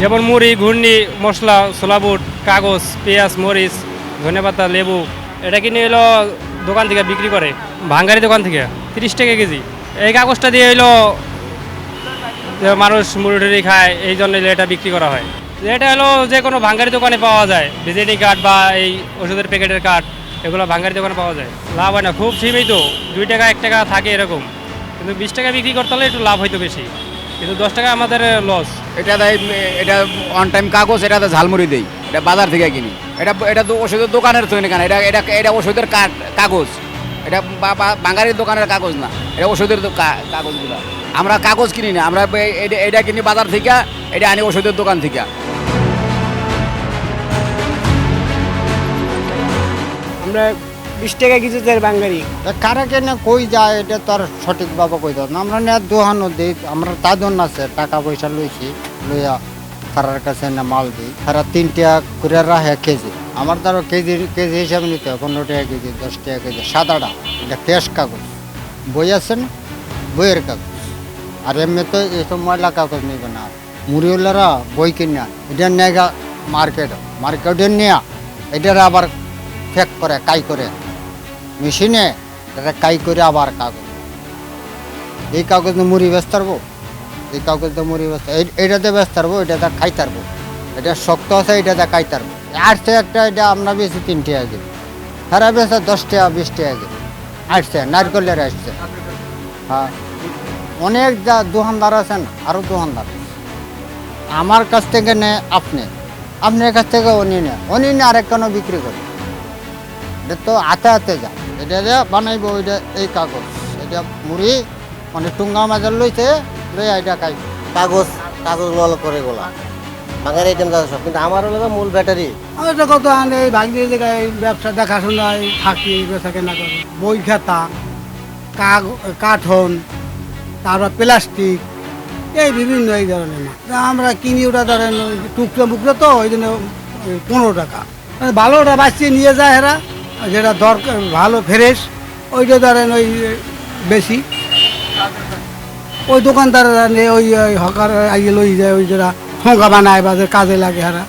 যেমন মুড়ি, ঘূর্ণি, মশলা ছোলা বুট কাগজ, পেঁয়াজ, মরিচ, ধনেপাতা, লেবু, এটা কিনে এলো দোকান থেকে বিক্রি করে, ভাঙ্গারি দোকান থেকে, তিরিশ টাকা কেজি। এই কাগজটা দিয়ে এলো মানুষ মুড়ি টুড়ি খায়, এই জন্য এটা বিক্রি করা হয়। এটা হলো যে কোনো ভাঙ্গারি দোকানে পাওয়া যায় ভিজিটিং কার্ড বা এই ওষুধের প্যাকেটের কার্ড, এগুলো ভাঙ্গারি দোকানে পাওয়া যায়। লাভ হয় না, খুব সীমিত, দুই টাকা, এক টাকা থাকে এরকম। কিন্তু বিশ টাকা বিক্রি করতে হলে একটু লাভ হয়তো বেশি। কিন্তু দশ টাকা আমাদের লস এটা দেয় এটা অন টাইম কাগজ এটা ঝালমুড়ি দেই। এটা বাজার থেকে কিনি। এটা এটা তো ওষুধের দোকানের তৈরি কেন এটা এটা এটা ওষুধের কাগজ। এটা বাঙালির দোকানের কাগজ না। এটা ওষুধের কাগজগুলো। আমরা কাগজ কিনি না। আমরা এটা- এটা কিনি বাজার থেকে এটা আনি ওষুধের দোকান থেকে। আমরা বিশ টাকা কিছু দেয় বাঙ্গারি কারা কেন কই যায়, এটা তো আর সঠিকভাবে কই দাও না আমরা নেট দোহানো দিই, আমরা তাদন আছে, টাকা পয়সা লইছি, লইয়া তারার কাছে না মাল দিই। তারা তিন টাকা করে রাখে কেজি। আমার দ্বারা কেজি কেজি হিসাবে নিতে হয়, পনেরো টাকা কেজি, দশ টাকা কেজি সাদাটা এটা ফ্রেশ কাগজ। বই আছে না? বইয়ের কাগজ। আর এমনি তো এসব ময়লা কাগজ নিবে না। মুড়িওয়ালারা বই কিনা এটা নেগা মার্কেট। মার্কেটে নেয়া, এটার আবার ফেক করে, কাই করে মেশিনে এটা কাই করে আবার কাগজ। এই কাগজ মুড়ি ব্যস্ত পারব? এই কাগজ দিয়ে মুড়ি ব্যস্ত এইটাতে ব্যস্ত পারব এটাতে খাই পারব। এটা শক্ত আছে এটাতে খাইতে পারব। আসছে একটা এটা আমরা বেশি তিন টাকা কেজি। সারা বেশি দশ টাকা, বিশ টাকা কেজি। আসছে, নারকেলের আসছে। হ্যাঁ। অনেক যা দোকানদার আছেন আরও দোকানদার। আমার কাছ থেকে নেয় আপনি। আপনার কাছ থেকে উনি নেয় উনি নিয়ে আরেক বিক্রি করে। এটা তো হাতে হাতে যা এটা যে বানাইব ওইটা এই কাগজ। এটা মুড়ি মানে টুঙ্গা মাজার লইছে লই এটা খাই। কাগজ কাগজ লল করে গোলা। বাঙালি আইটেম দাদা সব। কিন্তু আমার হলো মূল ব্যাটারি। আমি তো কত আনে এই ভাগ্নি জায়গায় ব্যবসা দেখাশোনায় থাকি বেচা কেনা করি। বই খাতা কাগ কাঠন তারপর প্লাস্টিক এই বিভিন্ন এই ধরনের মাছ আমরা কিনি ওটা ধরেন টুকরো মুকরো তো ওই জন্য পনেরো টাকা। ভালোটা বাঁচিয়ে নিয়ে যায় এরা। যেটা দরকার, ভালো ফ্রেশ, ওইটা ধরেন ওই বেশি। ওই দোকানদাররা নিয়ে ওই হকার আগে লই যায়, ওই যারা ফোঁকা বানায় বা কাজে লাগে এরা